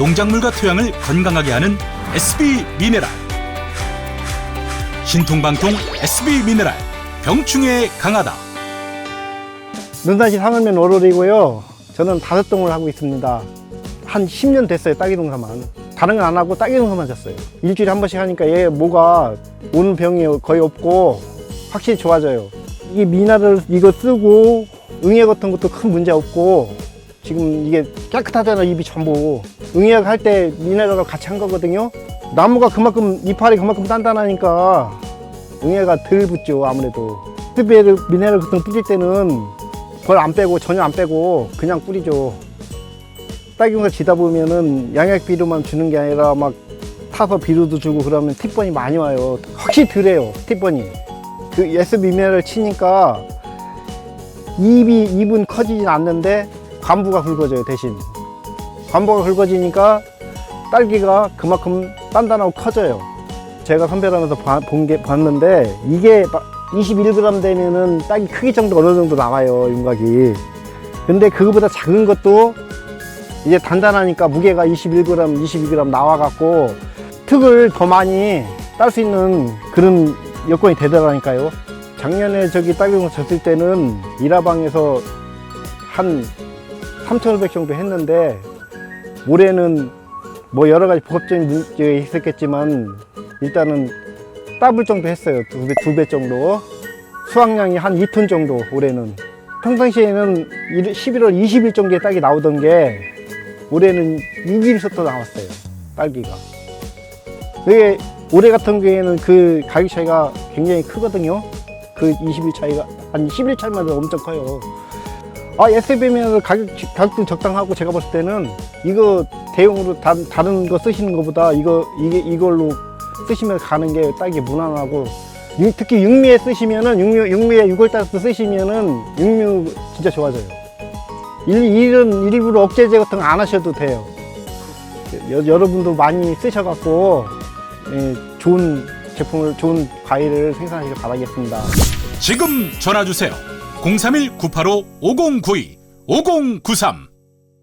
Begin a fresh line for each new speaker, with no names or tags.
농작물과 토양을 건강하게 하는 SB 미네랄. 신통방통 SB 미네랄. 병충해에 강하다.
눈다시 상을면 월월이고요. 저는 다섯 동을 하고 있습니다. 한 10년 됐어요, 딸기 농사만. 다른 건 안 하고 딸기 농사만 졌어요. 일주일에 한 번씩 하니까 얘 뭐가 오는 병이 거의 없고 확실히 좋아져요. 이게 미나를 이거 쓰고 응애 같은 것도 큰 문제 없고 지금 이게 깨끗하잖아, 잎이 전부. 응애약 할 때 미네랄을 같이 한 거거든요. 나무가 그만큼, 이파리 그만큼 단단하니까 응애가 덜 붙죠, 아무래도. 스베르 미네랄 같은 거 뿌릴 때는 그걸 안 빼고 전혀 안 빼고 그냥 뿌리죠. 딸기가 지다 보면은 양약 비료만 주는 게 아니라 막 타서 비료도 주고 그러면 팁번이 많이 와요. 확실히 덜해요. 팁번이. 그 S 미네랄 치니까 입이 입은 커지진 않는데 관부가 굵어져요 대신. 관부가 굵어지니까 딸기가 그만큼 단단하고 커져요. 제가 선별하면서 본게 봤는데 이게 21g 되면은 딸기 크기 정도 어느 정도 나와요 윤곽이. 근데 그거보다 작은 것도 이제 단단하니까 무게가 21g, 22g 나와 갖고 특을 더 많이 딸 수 있는 그런 여건이 되더라니까요. 작년에 저기 딸기 농사 졌을 때는 일화방에서 한 3,500 정도 했는데 올해는 뭐 여러 가지 복합적인 문제가 있었겠지만 일단은 더블 정도 했어요. 두 배, 두 배 정도. 수확량이 한 2톤 정도 올해는. 평상시에는 11월 20일 정도에 딸기 나오던 게 올해는 6일부터 나왔어요. 딸기가. 그게 올해 같은 경우에는 그 가격 차이가 굉장히 크거든요. 그 20일 차이가 한 10일 차이만 해도 엄청 커요. 아, SB면 가격, 가격도 적당하고 제가 봤을 때는 이거 대용으로 다, 다른 거 쓰시는 것보다 이거, 이게, 이걸로 쓰시면 가는 게 딸기 무난하고 육- 특히 육미에 쓰시면은 육미, 육미에 6월달부터 쓰시면은 육미 진짜 좋아져요. 일, 일은 일부러 억제제 같은 거 안 하셔도 돼요. 여, 여러분도 많이 쓰셔갖고 예, 좋은 제품을 좋은 과일을 생산하시길 바라겠습니다.
지금 전화 주세요. 031 985 5092 5093